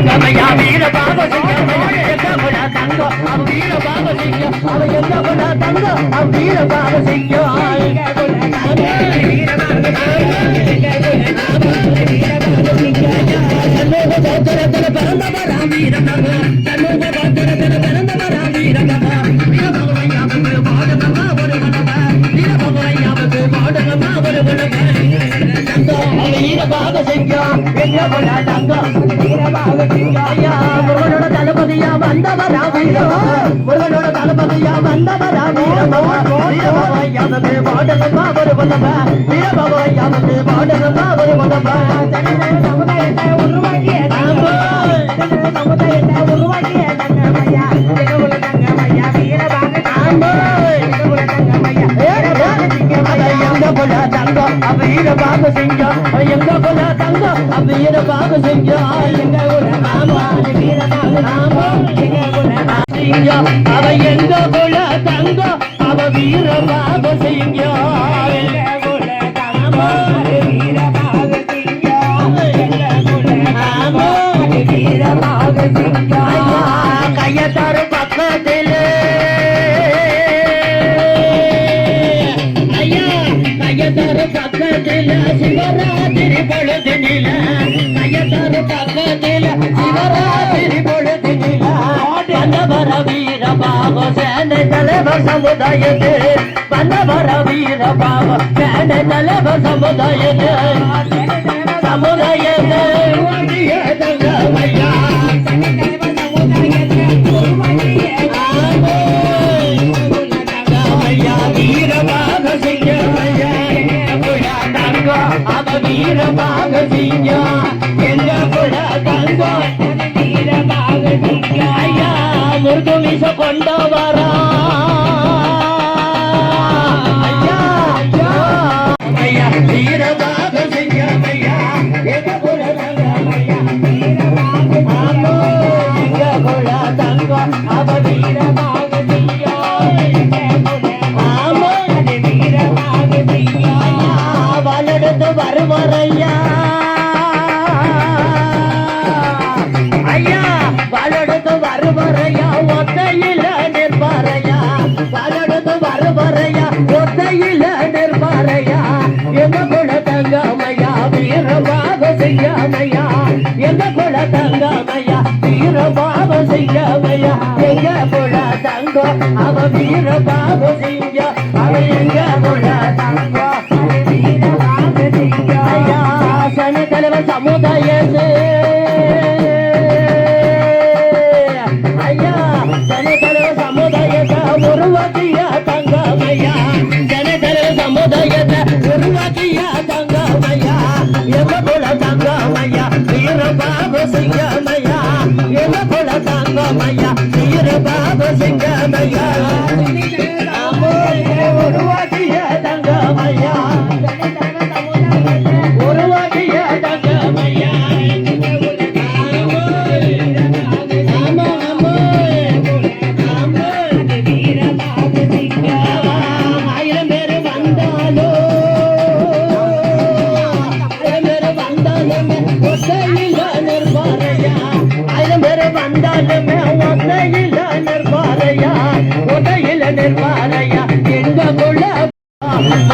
தங்கமையா வீர பாப சிங்கமையா எங்க குல தங்கம் அவ வீர பாப சிங்கம் அவ எங்க தங்கம் அவ வீர பாப சிங்கம் பாடகமா ஒரு வீரபாக சிங்கம் எங்க குல தங்கம் வீரபாக சிங்கம் ஐயா முருகனோட தளபதியா வந்தவரா வீரமா முருகனோட தளபதியா வந்தவரா வீரமா வீரபகவையாவுக்கு பாடல் ஒரு மனமா வீரபகவையாவுக்கு பாடல் ஒரு மனமா சமுதாயத்தை தங்கம் அப்ப ஈரபாக செஞ்சோம் எங்க போல தங்கம் அப்ப ஈரபாக செஞ்சோம் எங்க அவ எங்க போல தங்கம் அவ வீரபாக செஞ்சோம் செஞ்சோம் சமுதாயத்து வந்தவர வீர பாப சேனை தலைவர் சமுதாயத்து சமுதாயத்து ஐயா முருகு மீச கொண்டு வரா ஐயா ஐயா வீரமாக சிங்கமையா ஐயா வருவரையா ஒத்தையில நிற்பாரையா? வளர்ந்து வருவரையா ஒத்தையில நிற்பாரையா? எங்க குல தங்கமையா வீரமாக செய்யாமையா? எங்க குல தங்கமையா வீரமாக செய்யாமையா? எங்க குல தங்கம் அவ வீரமாக செய்ய? அவ எங்க சிங்கமையா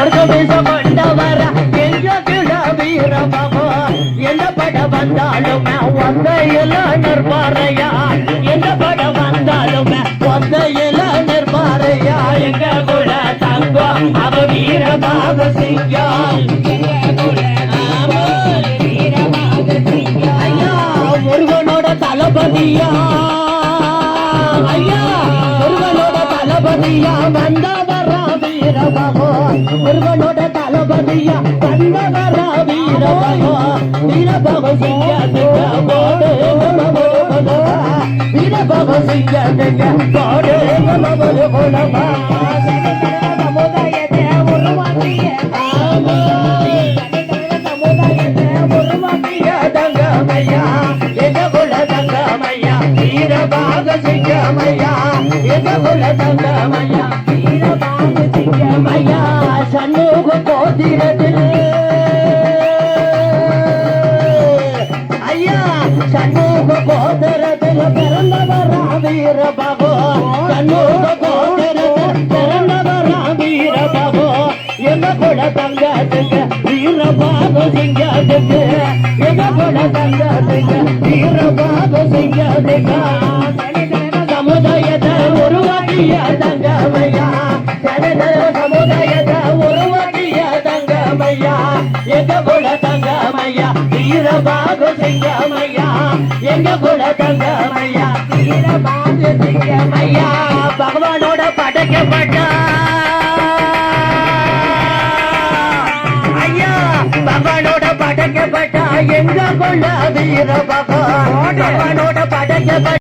மருக பேச கொண்டவர எங்க குல வீர பட வந்தாலுமே ஒத்தையில நிற்பாரையா? எந்த பட வந்தாலுமே ஒத்தையில நிற்பாரையா? எங்க குல தங்கம் அவ முருகனோட தளபதியா? ஐயா முருகனோட தளபதியா? வந்தவரா வீரபாபோ முருகனோட தளபதியா வந்தவரா வீரபாபோ வீரபாபோ சிங்கத்துக்கு போடு சிங்கத்துக்கு போடு சமுதாயத்தை உருவாக்கிய ஆமா தங்கமையா வீரபாக சிங்கமையா எங்க குல தங்கமையா சண்முக கோத்திரத்தில் ஐயா சண்முக கோதரத்தில் பிறந்தவர் வீர பாபு கண்ணூர் கோதரத்தில் பிறந்தவர் வீர பாபு எங்க கூட தங்கத்துக்கு வீர பாபு சிங்கத்துக்கு? எங்க கூட தங்கத்துக்கு வீர பாபு சிங்கத்துக்கு? சமுதாயத்தை உருவாக்கிய தங்கமையா எங்க குல தங்கமையா வீரபாகு சிங்கமையா எங்க குல தங்கமையா வீரபாகு சிங்கமையா பகவானோட படைக்கப்பட்ட ஐயா பகவானோட படைக்கப்பட்ட எங்க கொள்ள வீர பகவானோட படைக்கப்பட்ட